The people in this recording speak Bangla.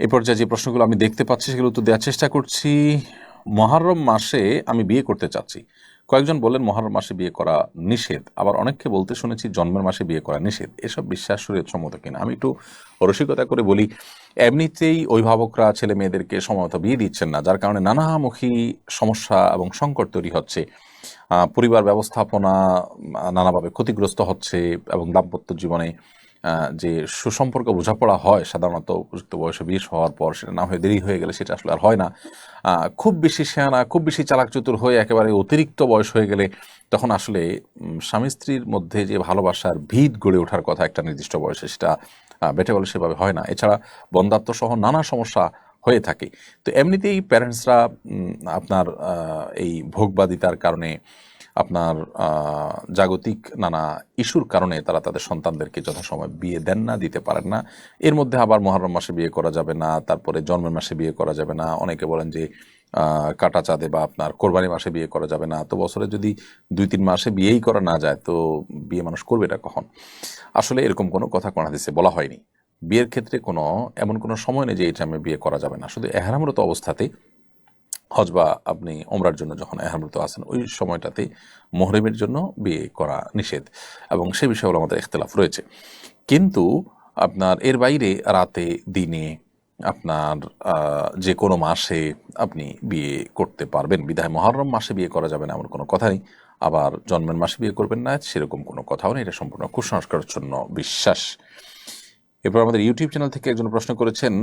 এ পর্যায়ে যে প্রশ্নগুলো আমি দেখতে পাচ্ছি, সেগুলো উত্তর দেওয়ার চেষ্টা করছি। মহারম মাসে আমি বিয়ে করতে চাচ্ছি। কয়েকজন বললেন, মহারম মাসে বিয়ে করা নিষেধ। আবার অনেককে বলতে শুনেছি, জন্মের মাসে বিয়ে করা নিষেধ। এসব বিশ্বাস সম্মত কিনা? আমি একটু রসিকতা করে বলি, এমনিতেই অভিভাবকরা ছেলে মেয়েদেরকে সময়মতো বিয়ে দিচ্ছেন না। যার কারণে নানামুখী সমস্যা এবং সংকট তৈরি হচ্ছে। পরিবার ব্যবস্থাপনা নানাভাবে ক্ষতিগ্রস্ত হচ্ছে এবং দাম্পত্য জীবনে যে সুসম্পর্ক বোঝাপড়া হয় সাধারণত উপযুক্ত বয়সে বিয়ে হওয়ার পর, সেটা না হয়ে দেরি হয়ে গেলে সেটা আসলে আর হয় না। খুব বেশি শেয়ানা খুব বেশি চালাক চতুর হয়ে একেবারে অতিরিক্ত বয়স হয়ে গেলে তখন আসলে স্বামী স্ত্রীর মধ্যে যে ভালোবাসার ভিত গড়ে ওঠার কথা একটা নির্দিষ্ট বয়সে সেটা বেটে বলে সেভাবে হয় না। এছাড়া বন্ধাত্ম সহ নানা সমস্যা হয়ে থাকে। তো এমনিতেই প্যারেন্টসরা আপনার এই ভোগবাদিতার কারণে আপনার জাগতিক নানা ইস্যুর কারণে তারা তাদের সন্তানদেরকে যথাসময় বিয়ে দেন না, দিতে পারেন না। এর মধ্যে আবার মহরম মাসে বিয়ে করা যাবে না, তারপরে জন্মের মাসে বিয়ে করা যাবে না। অনেকে বলেন যে কাটা চাঁদে বা আপনার কোরবানি মাসে বিয়ে করা যাবে না। তো বছরে যদি দুই তিন মাসে বিয়েই করা না যায়, তো বিয়ে মানুষ করবে এটা কখন? আসলে এরকম কোনো কথা কোন হাদিসে বলা হয়নি। বিয়ের ক্ষেত্রে কোনো, এমন কোনো সময় নেই যে, এই টাইমে বিয়ে করা যাবে না। শুধু এহারামরত অবস্থাতে হজ বা আপনি ওমরার জন্য যখন এহারমৃত আছেন, ওই সময়টাতে মোহরেমের জন্য বিয়ে করা নিষেধ এবং সে বিষয়ে আমাদের ইখতলাফ রয়েছে। কিন্তু আপনার এর বাইরে রাতে, দিনে আপনার যে কোনো মাসে আপনি বিয়ে করতে পারবেন। বিধায় মহরম মাসে বিয়ে করা যাবে না, এমন কোনো কথা নেই। আবার জন্মের মাসে বিয়ে করবেন না, সেরকম কোনো কথাও নেই। এটা সম্পূর্ণ কুসংস্কারের জন্য বিশ্বাস। এরপর আমাদের ইউটিউব চ্যানেল থেকে একজন প্রশ্ন করেছেন